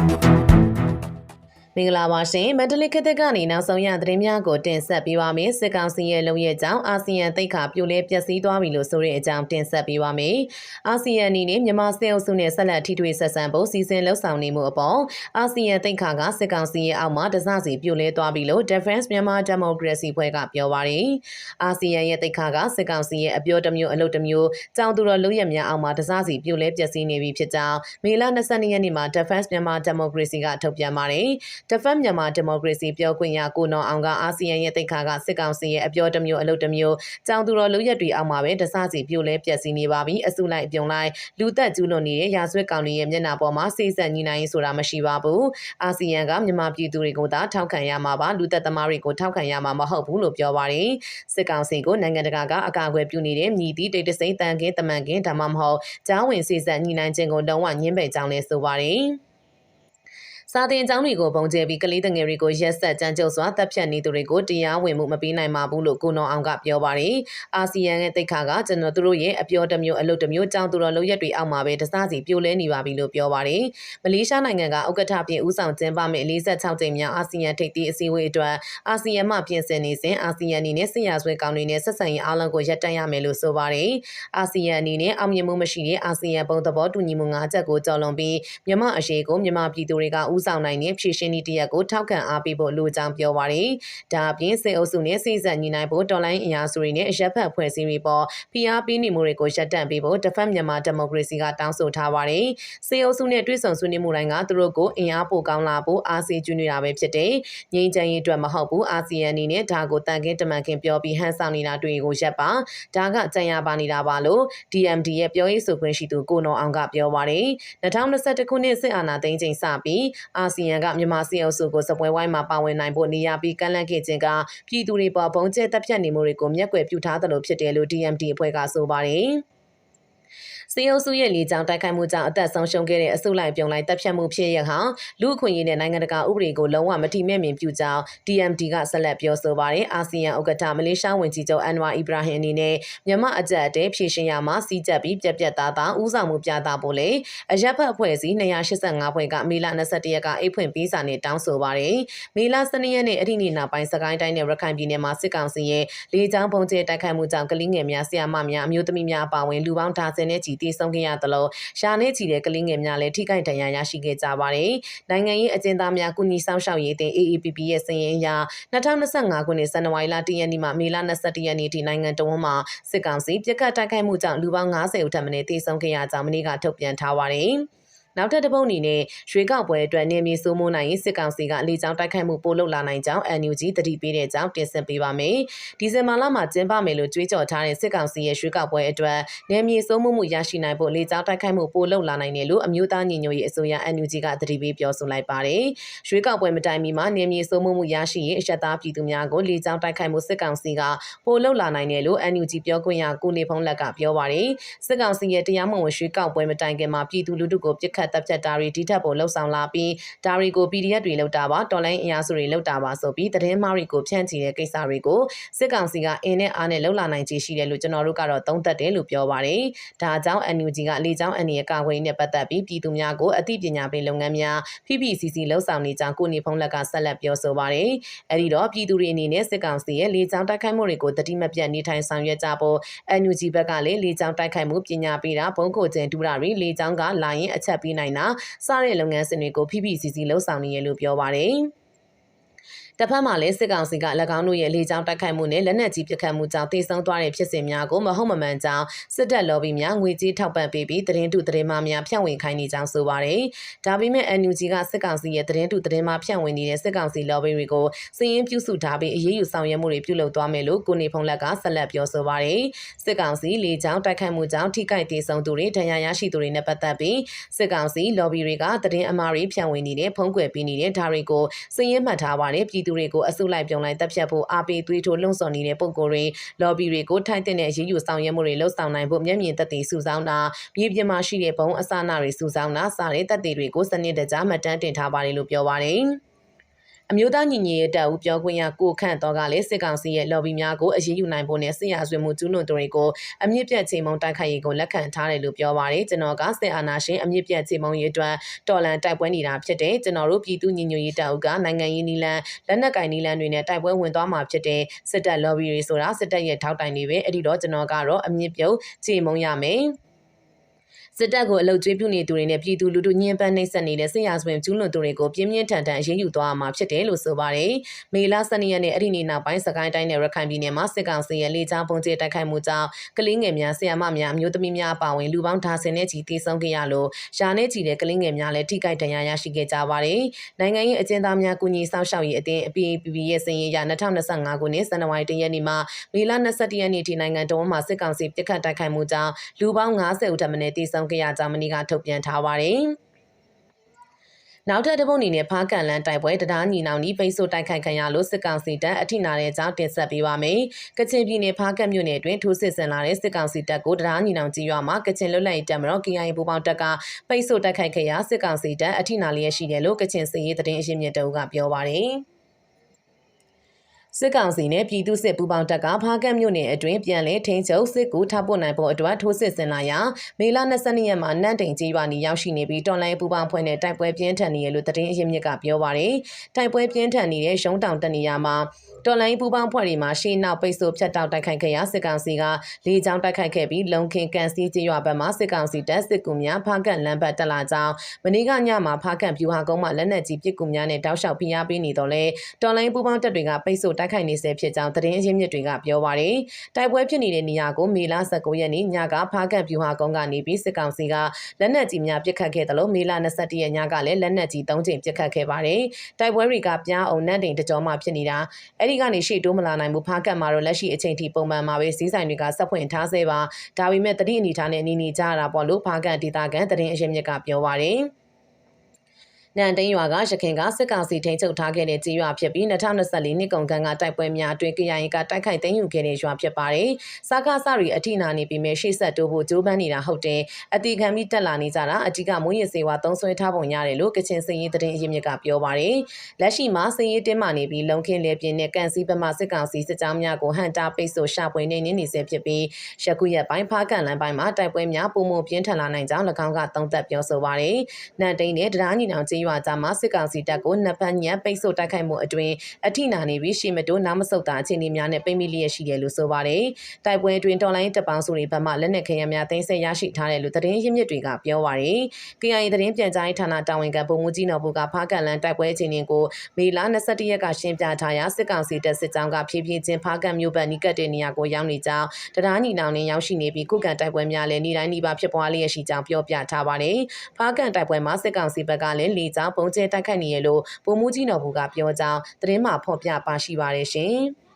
Thank you. မင်္ဂလာပါရှင်မန္တလေးခေတ်သစ်ကနေနောက်ဆုံးရသတင်းများကိုတင်ဆက်ပေးပါမယ်စစ်ကောင်စီရဲ့လုံရဲ့ကြောင့်အာဆီယံသိက္ခာပြိုလဲပျက်စီးသွားပြီလို့ဆိုတဲ့အကြောင်းတင်ဆက်ပေးပါမယ်အာဆီယံအနေနဲ့မြန်မာစစ်အုပ်စုနဲ့ဆက်လက်ထိတွေ့ဆက်ဆံဖို့စီစဉ်လှုပ်ဆောင်နေမှုအပေါ်အာဆီယံသိက္ခာကစစ်ကောင်စီရဲ့အောက်မှာတစစီပြိုလဲသွားပြီလို့ Defense Myanmar Democracy ဖွဲ့ကပြောပါတယ်အာဆီယံရဲ့သိက္ခာကစစ်ကောင်စီရဲ့အပြောတစ်မျိုးအလုပ်တစ်မျိုးကြောင်သူတော်လုံရဲ့များအောက်မှာတစစီပြိုလဲပျက်စီးနေပြီဖြစ်ကြောင်းမေလ22ရက်နေ့မှာ Defense Myanmar Democracy ကထုတ်ပြန်ပါတယ်တဖက်မြန်မာဒီမိုကရေစီပြောခွင့်ရကိုနော်အောင်ကအာဆီယံရဲ့တိတ်ခါကစစ်ကောင်စီရဲ့အပြောတစ်မျိုးအလုပ်တစ်မျိုးကြောင်သူတော်လူရက်တွေအောက်မှာပဲတစစီပြိုလဲပျက်စီးနေပါပြီအစုလိုက်အပြုံလိုက်လူသက်ကျူးလွန်နေတဲ့ရာဇဝတ်ကောင်တွေရဲ့မျက်နှာပေါ်မှာစိတ်ဆက်ညီနိုင်ဆိုတာမရှိပါဘူးအာဆီယံကမြန်မာပြည်သူတွေကိုသာထောက်ခံရမှာပါလူသက်သမားတွေကိုထောက်ခံရမှာမဟုတ်ဘူးလို့ပြောပါတယ်စစ်ကောင်စီကိုနိုင်ငံတကာကအကာအကွယ်ပြုနေတဲ့မြည်သည့်တိတ်တဆိတ်တန်ခင်းတမန်ခင်းဒါမှမဟုတ်ကျောင်းဝင်စိတ်ဆက်ညီနိုင်ခြင်းကိုလုံးဝညှင်းပယ်ကြောင်းလဲဆိုပါတယ် စာတင်ကျောင်းတွေကိုပုံကျဲပြီးကလေးတငယ်တွေကိုရက်ဆက်ကြမ်းကြုတ်စွာတပ်ဖြတ်နေသူတွေကိုတရားဝင်မှုမပေးနိုင်ပါဘူးလို့ကိုနောအောင်ကပြောပါတယ်။အာဆီယံရဲ့တိတ်ခါကကျွန်တော်တို့ရဲ့အပြောတစ်မျိုးအလုပ်တစ်မျိုးကြောင်းသူတော်လုပ်ရက်တွေအောက်မှာပဲတစစီပြိုလဲနေပါပြီလို့ပြောပါတယ်။မလေးရှားနိုင်ငံကဥက္ကဋ္ဌပြင်ဦးဆောင်ကျင်းပမယ့်46ကြိမ်မြောက်အာဆီယံထိပ်သီးအစည်းအဝေးအတွက်အာဆီယံမှပြင်ဆင်နေစဉ်အာဆီယံအနေနဲ့ဆရာဆွဲကောင်တွေနဲ့ဆက်ဆံရေးအားလုံးကိုရပ်တန့်ရမယ်လို့ဆိုပါတယ်။အာဆီယံအနေနဲ့အောင်မြင်မှုမရှိတဲ့အာဆီယံပုံသဘောတူညီမှု၅ချက်ကိုကြော်လွန်ပြီးမြန်မာအရေးကိုမြန်မာပြည်သူတွေကဥဆောင်နိုင်တဲ့ဖြည့်ရှင်းနည်းတရက်ကိုထောက်ခံအားပေးဖို့လိုကြောင်းပြောပါတယ်။ဒါအပြင်စေအုပ်စုနဲ့စိစက်ညီနိုင်ဖို့တော်လိုင်းအင်အားစုတွေနဲ့အရက်ဖက်ဖွဲ့စည်းပြီးပေါ်ဖိအားပေးနေမှုတွေကိုရပ်တန့်ပေးဖို့တဖက်မြန်မာဒီမိုကရေစီကတောင်းဆိုထားပါတယ်။စေအုပ်စုနဲ့တွဲဆောင်ဆွေးနွေးမှုတိုင်းကသူတို့ကိုအင်အားပိုကောင်းလာဖို့အာဆီကျွနေတာပဲဖြစ်တယ်။ငြိမ်းချမ်းရေးအတွက်မဟုတ်ဘူးအာဆီယံအနေနဲ့ဒါကိုတန်ခင်းတမန်ခင်းပြောပြီးဟန်ဆောင်နေတာတွေကိုရပ်ပါ။ဒါကကြံရပါနေတာပါလို့ DMD ရဲ့ပြောရေးဆိုခွင့်ရှိသူကိုနော်အောင်ကပြောပါတယ်။2021ခုနှစ်စစ်အာဏာသိမ်းချိန်စပြီးအာဆီယံကမြန်မာစီအုပ်စုကိုစပွဲဝိုင်းမှာပါဝင်နိုင်ဖို့နေရာပြီးကန့်လန့်ခဲ့ခြင်းကပြည်သူတွေပေါ်ဘုံကျဲတပ်ဖြတ်နေမှုတွေကိုမျက်ကွယ်ပြုထားသလိုဖြစ်တယ်လို့ DMD အဖွဲ့ကဆိုပါတယ်။ စီအုပ်စုရဲ့လေကြောင်းတိုက်ခိုက်မှုကြောင့်အသက်ဆုံးရှုံးခဲ့တဲ့အစုလိုက်ပြုံလိုက်တပ်ဖြတ်မှုဖြစ်ရဟာလူအခွင့်အရေးနဲ့နိုင်ငံတကာဥပဒေကိုလုံးဝမတိမဲ့မြင်ပြုကြောင်း DMD ကဆက်လက်ပြောဆိုပါတယ်အာဆီယံဥက္ကဋ္ဌမလေးရှားဝန်ကြီးချုပ်အန်ဝါအီဘရာဟင်အနေနဲ့မြန်မာအကြက်အတဲဖြည့်ရှင်ရမှာစီးကြပ်ပြီးပြက်ပြက်သားသားဥဆောင်မှုပြသဖို့လေအရက်ဖက်အဖွဲ့အစည်း285ဖွဲ့ကမေလ21ရက်ကအိတ်ဖွင့်ပေးစာနဲ့တောင်းဆိုပါတယ်မေလ12ရက်နေ့အထိနေ့နောက်ပိုင်းစကိုင်းတိုင်းနဲ့ရခိုင်ပြည်နယ်မှာစစ်ကောင်စီရဲ့လေကြောင်းပုံကျဲတိုက်ခိုက်မှုကြောင့်ကလေးငယ်များဆရာမများအမျိုးသမီးများအပါအဝင်လူပေါင်းဒါဇင်နဲ့ချီတည်ဆုံးခဲ့ရသလိုရှာနေချီတဲ့ကလေးငယ်များလည်းထိခိုက်ဒဏ်ရာရရှိခဲ့ကြပါတယ်။နိုင်ငံရေးအကျဉ်းသားများကုညီဆောင်ရှောက်ရေးတင် AAPP ရဲ့စာရင်းအရ2025ခုနှစ်ဇန်နဝါရီလ1ရက်နေ့မှမေလ22ရက်နေ့ထိနိုင်ငံတော်ဝန်မှစစ်ကောင်စီပြစ်ခတ်တိုက်ခိုက်မှုကြောင့်လူပေါင်း90ဦးထပ်မံတေဆုံးခဲ့ရကြောင်းမနေ့ကထုတ်ပြန်ထားပါတယ်။ နောက်ထပ်တစ်ပုတ်အနေနဲ့ရွေးကောက်ပွဲအတွက်နေမြေစိုးမိုးနိုင်ရေးစစ်ကောင်စီကလေကြောင်းတိုက်ခိုက်မှုပို့လုပ်လာနိုင်ကြောင်း NUG တတိပေးတဲ့အကြောင်းတင်ဆက်ပေးပါမယ်။ဒီဇင်ဘာလမှာကျင်းပမယ်လို့ကြွေးကြော်ထားတဲ့စစ်ကောင်စီရဲ့ရွေးကောက်ပွဲအတွက်နေမြေစိုးမိုးမှုရရှိနိုင်ဖို့လေကြောင်းတိုက်ခိုက်မှုပို့လုပ်လာနိုင်တယ်လို့အမျိုးသားညီညွတ်ရေးအစိုးရ NUG ကတတိပေးပြောဆိုလိုက်ပါတယ်။ရွေးကောက်ပွဲမတိုင်မီမှာနေမြေစိုးမိုးမှုရရှိရေးအရှက်သားပြည်သူများကိုလေကြောင်းတိုက်ခိုက်မှုစစ်ကောင်စီကပို့လုပ်လာနိုင်တယ်လို့ NUG ပြောခွင့်ရကိုနေဖုံးလက်ကပြောပါတယ်။စစ်ကောင်စီရဲ့တရားမဝင်ရွေးကောက်ပွဲမတိုင်ခင်မှာပြည်သူလူထုကိုပြစ်ခတ်တပ်ဖြတ်တာတွေဒီထက်ပိုလှုပ်ဆောင်လာပြီးဒါတွေကို PDF တွေလောက်တာပါတော်လိုင်းအင်အားစုတွေလောက်တာပါဆိုပြီးသတင်းမှားတွေကိုဖြန့်ချီတဲ့ကိစ္စတွေကိုစစ်ကောင်စီကအင်းနဲ့အားနဲ့လှုပ်လာနိုင်ခြေရှိတယ်လို့ကျွန်တော်တို့ကတော့သုံးသပ်တယ်လို့ပြောပါတယ်။ဒါကြောင့် NUG ကလေကြောင်းအန်ရဲ့ကာကွယ်ရေးနဲ့ပတ်သက်ပြီးပြည်သူများကိုအသိပညာပေးလုပ်ငန်းများ PPCC လှုပ်ဆောင်နေကြောင်းကိုနေဖုံးလက်ကဆက်လက်ပြောဆိုပါတယ်။အဲဒီတော့ပြည်သူတွေအနေနဲ့စစ်ကောင်စီရဲ့လေကြောင်းတိုက်ခိုက်မှုတွေကိုတတိမပြတ်နေထိုင်ဆောင်ရွက်ကြဖို့ NUG ဘက်ကလည်းလေကြောင်းတိုက်ခိုက်မှုပညာပေးတာဘုံကိုကျင်တူတာတွေလေကြောင်းကလာရင်အချက်ပေးနိုင်တာစတဲ့လုပ်ငန်းစဉ်တွေကို PPCC လှုပ်ဆောင်နေရလို့ပြောပါတယ်။ တစ်ဖက်မှာလည်းစစ်ကောင်စီက၎င်းတို့ရဲ့လေကြောင်းတိုက်ခိုက်မှုနဲ့လက်နက်ကြီးပစ်ခတ်မှုကြောင့်တေဆုံးသွားတဲ့ဖြစ်စဉ်များကိုမဟုတ်မမှန်ကြောင်းစစ်တပ်လော်ဘီများငွေကြေးထောက်ပံ့ပေးပြီးသတင်းတုသတင်းမှားများဖြန့်ဝေခိုင်းနေကြောင်းဆိုပါတယ်။ဒါပေမဲ့ NUG ကစစ်ကောင်စီရဲ့သတင်းတုသတင်းမှားဖြန့်ဝေနေတဲ့စစ်ကောင်စီလော်ဘီတွေကိုစည်ရင်ပြုစုထားပြီးအရေးယူဆောင်ရွက်မှုတွေပြုလုပ်သွားမယ်လို့ကိုနေဖုံလက်ကဆက်လက်ပြောဆိုပါတယ်။စစ်ကောင်စီလေကြောင်းတိုက်ခိုက်မှုကြောင့်ထိခိုက်ဒေဆုံးသူတွေဒဏ်ရာရရှိသူတွေနဲ့ပတ်သက်ပြီးစစ်ကောင်စီလော်ဘီတွေကသတင်းအမှားတွေဖြန့်ဝေနေတဲ့ဖုံးကွယ်ပေးနေတဲ့ဒါတွေကိုစည်ရင်မှတ်ထားပါတယ်ပြည်သူတွေကိုအစုလိုက်ပြုံလိုက်တပ်ဖြတ်ဖို့အားပေးသွေးထိုးလှုံ့ဆော်နေတဲ့ပုံကိုယ်တွေလော်ဘီတွေကိုထိုက်တဲ့အရေးယူဆောင်ရွက်မှုတွေလှုပ်ဆောင်နိုင်ဖို့မျက်မြင်သက်သေစုဆောင်းတာမြေပြင်မှာရှိတဲ့ဘုံအစနာတွေစုဆောင်းတာစတဲ့သက်သေတွေကိုစနစ်တကျမှတ်တမ်းတင်ထားပါတယ်လို့ပြောပါတယ်။ အမျိုးသားညီညွတ်ရေးတပ်ဦးပြောခွင့်ရကိုခန့်တော်ကလည်းစစ်ကောင်စီရဲ့ lobby များကိုအရေးယူနိုင်ဖို့နဲ့စစ်ရာဇဝတ်မှုကျူးလွန်သူတွေကိုအမြင့်ပြတ်ချိန်မုံတိုက်ခိုက်ရေးကိုလက်ခံထားတယ်လို့ပြောပါတယ်ကျွန်တော်ကစစ်အာဏာရှင်အမြင့်ပြတ်ချိန်မုံရေးအတွက်တော်လန်တိုက်ပွဲနေတာဖြစ်တယ်ကျွန်တော်တို့ပြည်သူညီညွတ်ရေးတပ်ဦးကနိုင်ငံရေးနီလန်လက်နက်ကင်နီလန်တွေနဲ့တိုက်ပွဲဝင်သွားမှာဖြစ်တယ်စစ်တပ် lobby တွေဆိုတာစစ်တပ်ရဲ့ထောက်တိုင်တွေပဲအဲ့ဒီတော့ကျွန်တော်ကတော့အမြင့်ပြုတ်ချိန်မုံရမယ် စစ်တပ်ကိုအလုတ်ကျွေးပြုနေသူတွေနဲ့ပြည်သူလူထုညှဉ်းပန်းနှိပ်စက်နေတဲ့စစ်ရာဇဝင်ကျူးလွန်သူတွေကိုပြင်းပြင်းထန်ထန်အရေးယူသွားမှာဖြစ်တယ်လို့ဆိုပါတယ်။မေလ12ရက်နေ့အဲ့ဒီနေ့နောက်ပိုင်းစကိုင်းတိုင်းနဲ့ရခိုင်ပြည်နယ်မှာစစ်ကောင်စီရဲ့လေကြောင်းပုံကျဲတိုက်ခိုက်မှုကြောင့်ကလေးငယ်များဆရာမများအမျိုးသမီးများအပါအဝင်လူပေါင်းဒါဇင်နဲ့ချီတေဆုံးခဲ့ရလို့ရှားနေချီတဲ့ကလေးငယ်များလည်းထိခိုက်ဒဏ်ရာရရှိခဲ့ကြပါတယ်။နိုင်ငံရေးအကျဉ်းသားများကူညီဆောင်ရှောက်ရေးအသင်း APPB ရဲ့စည်ရင်ရ2025ခုနှစ်ဇန်နဝါရီလ1ရက်နေ့မှာမေလ21ရက်နေ့ထိနိုင်ငံတော်မှာစစ်ကောင်စီပြစ်ခတ်တိုက်ခိုက်မှုကြောင့်လူပေါင်း90ဦးထပ်မံတေဆုံးခဲ့ရကြောင်းမနီကထုတ်ပြန်ထားပါတယ်။နောက်ထပ်တစ်ပုတ်အနေနဲ့ဖားကန်လန်တိုက်ပွဲတရားညီနောင်ဤပိတ်ဆို့တိုက်ခိုက်ခံရလို့စစ်ကောင်စီတပ်အထိနာတဲ့ကြောင်းတင်ဆက်ပေးပါမယ်။ကချင်ပြည်နယ်ဖားကန်မြို့နယ်အတွင်းထိုးစစ်ဆင်လာတဲ့စစ်ကောင်စီတပ်ကိုတရားညီနောင်ကြီးရွာမှာကချင်လွတ်လပ်ရေးတပ်မတော် KIA ပူပေါင်းတပ်ကပိတ်ဆို့တိုက်ခိုက်ခဲ့ရာစစ်ကောင်စီတပ်အထိနာလျက်ရှိတယ်လို့ကချင်စစ်ရေးသတင်းအရင်းမြစ်တအုပ်ကပြောပါတယ်။ စစ်ကောင်စီနဲ့ပြည်သူစစ်ပူးပေါင်းတပ်ကဖားကတ်မြို့နယ်အတွင်းပြန်လည်ထိန်းချုပ်စစ်ကူထပ်ပို့နိုင်ဖို့အတွက်ထိုးစစ်ဆင်လာရာမေလ22ရက်မှာနန့်တိန်ကြီးရွာနီရောက်ရှိနေပြီးတော်လိုင်းပူးပေါင်းဖွဲ့နဲ့တိုက်ပွဲပြင်းထန်နေရလို့တရင်အရင်းမြစ်ကပြောပါရယ်တိုက်ပွဲပြင်းထန်နေတဲ့ရုံးတောင်တနေရာမှာတော်လိုင်းပူပေါင်းဖွဲ့တွေမှာရှေ့နောက်ပိတ်ဆို့ဖြတ်တောက်တိုက်ခိုက်ခဲ့ရာစစ်ကောင်စီကလေကြောင်းတိုက်ခိုက်ခဲ့ပြီးလုံခင်ကန်စီကျေးရွာဘက်မှစစ်ကောင်စီတပ်စစ်ကူများဖားကန်လမ်းဘက်တက်လာကြောင်းမနေ့ကညမှာဖားကန်ဖြူဟာကုန်းမှာလက်နက်ကြီးပစ်ကူများနဲ့တောက်လျှောက်ဖိအားပေးနေတော့လဲတော်လိုင်းပူပေါင်းတပ်တွေကပိတ်ဆို့တိုက်ခိုက်နေဆဲဖြစ်ကြောင်းသတင်းအရင်းမြစ်တွေကပြောပါရယ်တိုက်ပွဲဖြစ်နေတဲ့နေရာကိုမေလ19ရက်နေ့ညကဖားကန်ဖြူဟာကုန်းကနေပြီးစစ်ကောင်စီကလက်နက်ကြီးများပစ်ခတ်ခဲ့တယ်လို့မေလ21ရက်ညကလည်းလက်နက်ကြီး3ကြိမ်ပစ်ခတ်ခဲ့ပါတယ်တိုက်ပွဲတွေကပြားအောင်နတ်တိန်တကြောမှဖြစ်နေတာအဲ့ဒီကနေရှေ့တိုးမလာနိုင်ဘူးဖားကတ်မှာတော့လက်ရှိအချိန်ထိပုံမှန်မှာပဲစီးဆိုင်တွေကစက်ဖွင့်ထားဆဲပါဒါပေမဲ့တတိအနေထားနဲ့နေနေကြရတာပေါ့လို့ဖားကတ်ဒေတာကန်တရင်အရင်မြစ်ကပြောပါရယ် နန်တိန်ရွာကရခင်ကစစ်ကောင်စီထိန်းချုပ်ထားခဲ့တဲ့ကြေးရွာဖြစ်ပြီး2024နှစ်ကုန်ခန်းကတိုက်ပွဲများအတွင်း KIA ကတိုက်ခိုက်သိမ်းယူခဲ့တဲ့ရွာဖြစ်ပါတယ်။စကားစရီအထိနာနေပြီးမြရှေ့ဆက်တိုးဖို့ကြိုးပမ်းနေတာဟုတ်တယ်။အတီခံပြီးတက်လာနေကြတာအတိကမွေးရစေဝါသုံးဆွဲထားပုံရတယ်လို့ကချင်စည်ရေးသတင်းအရင်းမြစ်ကပြောပါတယ်။လက်ရှိမှာစည်ရေးတင်းမာနေပြီးလုံခင်းလေပြင်းနဲ့ကန်စီပမာစစ်ကောင်စီစစ်ကြောင်းများကိုဟန်တာပိတ်ဆို့ရှာပွေနေနေနေဆဲဖြစ်ပြီးရခုရက်ပိုင်းဖားကန်လန်ပိုင်းမှာတိုက်ပွဲများပုံမှုပြင်းထန်လာနိုင်ကြောင်း၎င်းကသုံးသပ်ပြောဆိုပါတယ်။နန်တိန်နဲ့တရားညီနောင်ကျေးရွာကြားမှာစစ်ကောင်စီတပ်ကိုနှစ်ဖက်ညံပိတ်ဆို့တိုက်ခိုက်မှုအတွင်းအထိနာနေပြီးရှီမတိုးနားမဆုတ်တာအခြေအနေများနဲ့ပိတ်မိလျက်ရှိတယ်လို့ဆိုပါတယ်။တိုက်ပွဲအတွင်းတော်လိုင်းတပ်ပေါင်းစုတွေဘက်မှလက်နက်ခဲယမ်းများသိမ်းဆည်းရရှိထားတယ်လို့သတင်းရင်းမြစ်တွေကပြောပါတယ်။ KIA သတင်းပြန်ကြားရေးဌာနတာဝန်ခံပုံမှုကြီးနော်ဘူကဖားကန်လန်တိုက်ပွဲအခြေအနေကိုမေလ22ရက်ကရှင်းပြထားရာစစ်ကောင်စီတပ်စစ်ကြောင်းကဖြည်းဖြည်းချင်းဖားကန်မြို့ဘက်နီးကပ်တဲ့နေရာကိုရောက်နေကြောင်းတရားညီနောင်နဲ့ရောက်ရှိနေပြီးခုခံတိုက်ပွဲများလည်းနေ့တိုင်းနေ့ပါဖြစ်ပွားလျက်ရှိကြောင်းပြောပြထားပါတယ်။ဖားကန်တိုက်ပွဲမှာစစ်ကောင်စီဘက်ကလည်းလေကြောင်းပုံကျဲတိုက်ခိုက်နေရလို့ပုံမှုကြီးနော်ဘူကပြောကြောင်းသတင်းမှာဖော်ပြပါရှိပါတယ်ရှင်။